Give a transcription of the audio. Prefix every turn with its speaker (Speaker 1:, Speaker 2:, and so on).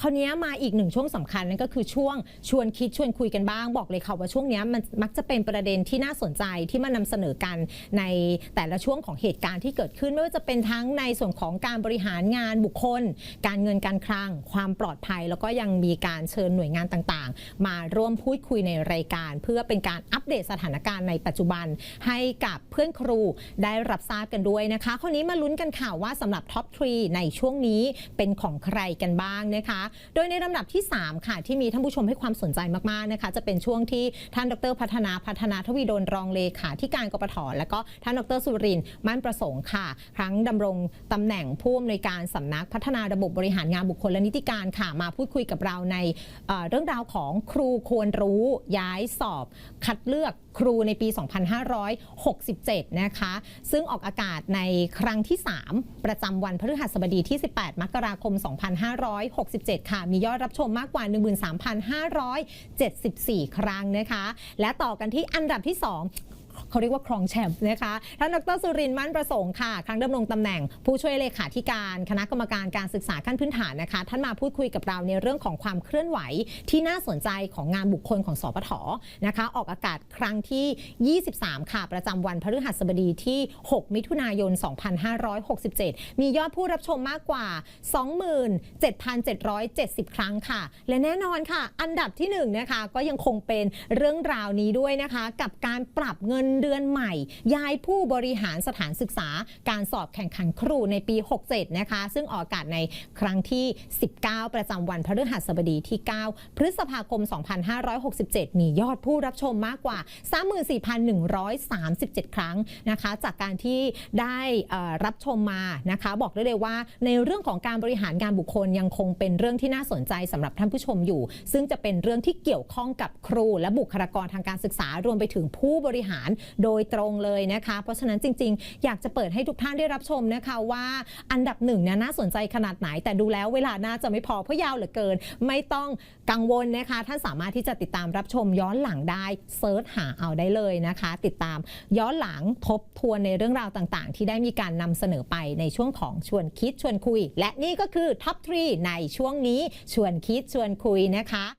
Speaker 1: คราวนี้มาอีกหนึ่งช่วงสำคัญนั่นก็คือช่วงชวนคิดชวนคุยกันบ้างบอกเลยค่ะว่าช่วงนี้มันมักจะเป็นประเด็นที่น่าสนใจที่มานำเสนอกันในแต่ละช่วงของเหตุการณ์ที่เกิดขึ้นไม่ว่าจะเป็นทั้งในส่วนของการบริหารงานบุคคล การเงินการคลัง ความปลอดภัย แล้วก็ยังมีการเชิญหน่วยงานต่างๆ มาร่วมพูดคุยในรายการ เพื่อเป็นการอัปเดตสถานการณ์ในปัจจุบัน ให้กับเพื่อนครูได้รับทราบกันด้วยนะคะ คราวนี้มาลุ้นกันค่ะว่าสำหรับท็อปทรีในช่วงนี้เป็นของใครกันบ้างนะคะโดยในลำดับที่ 3 ค่ะ ที่มีท่านผู้ชมให้ความสนใจมากๆนะคะ จะเป็นช่วงที่ท่านดรพัฒนาพัฒนาทวีดลรองเลขาที่การกปทและก็ท่านดรสุรินทร์มั่นประสงค์ค่ะ ครั้งดำรงตำแหน่งผู้อำนวยการสำนักพัฒนาระบบบริหารงานบุคคลและนิติการค่ะมาพูดคุยกับเราในเเรื่องราวของครูควรรู้ย้ายสอบ คัดเลือกครูในปี 2567 นะคะ ซึ่งออกอากาศในครั้งที่ 3 ประจำวันพฤหัสบดีที่ 18 มกราคม 2567 7ค่ะ มียอดรับชมมากกว่า 13,574 ครั้งนะคะ และต่อกันที่อันดับที่ 2 เขาเรียกว่าครองแชมป์นะคะท่านดรสุรินทร์มั่นประสงค์ค่ะ ครั้งดำรงตำแหน่ง ผู้ช่วยเลขาธิการคณะกรรมการการศึกษาขั้นพื้นฐานนะคะ ท่านมาพูดคุยกับเราในเรื่องของความเคลื่อนไหวที่น่าสนใจของงานบุคคลของสปทนะคะ ออกอากาศครั้งที่ 23 ค่ะ ประจำวันพฤหัสบดีที่ 6 มิถุนายน 2567 มียอดผู้รับชมมากกว่า 27,770 ครั้งค่ะ และแน่นอนค่ะ อันดับที่1นะคะก็ยังคงเป็นเรื่องราวนี้ด้วยนะคะ กับการปรับเงินเดือนใหม่ ย้ายผู้บริหารสถานศึกษา การสอบแข่งขันครูในปี 67 นะคะ ซึ่งออกอากาศในครั้งที่ 19 ประจำวันพฤหัสบดีที่ 9 พฤษภาคม 2567 มียอดผู้รับชมมากกว่า 34,137 ครั้งนะคะ จากการที่ได้รับชมมานะคะ บอกได้เลยว่าในเรื่องของการบริหารงานบุคคลยังคงเป็นเรื่องที่น่าสนใจสำหรับท่านผู้ชมอยู่ ซึ่งจะเป็นเรื่องที่เกี่ยวข้องกับครูและบุคลากรทางการศึกษารวมไปถึงผู้บริหารโดยตรงเลยนะคะ เพราะฉะนั้นจริง ๆ อยากจะเปิดให้ทุกท่านได้รับชมนะคะว่าอันดับหนึ่งเนี่ยน่าสนใจขนาดไหน แต่ดูแล้วเวลาน่าจะไม่พอเพราะยาวเหลือเกิน ไม่ต้องกังวลนะคะ ท่านสามารถที่จะติดตามรับชมย้อนหลังได้เซิร์ชหาเอาได้เลยนะคะ ติดตามย้อนหลังทบทวนในเรื่องราวต่างๆ ที่ได้มีการนำเสนอไปในช่วงของชวนคิดชวนคุย และนี่ก็คือท็อปทรีในช่วงนี้ชวนคิดชวนคุยนะคะ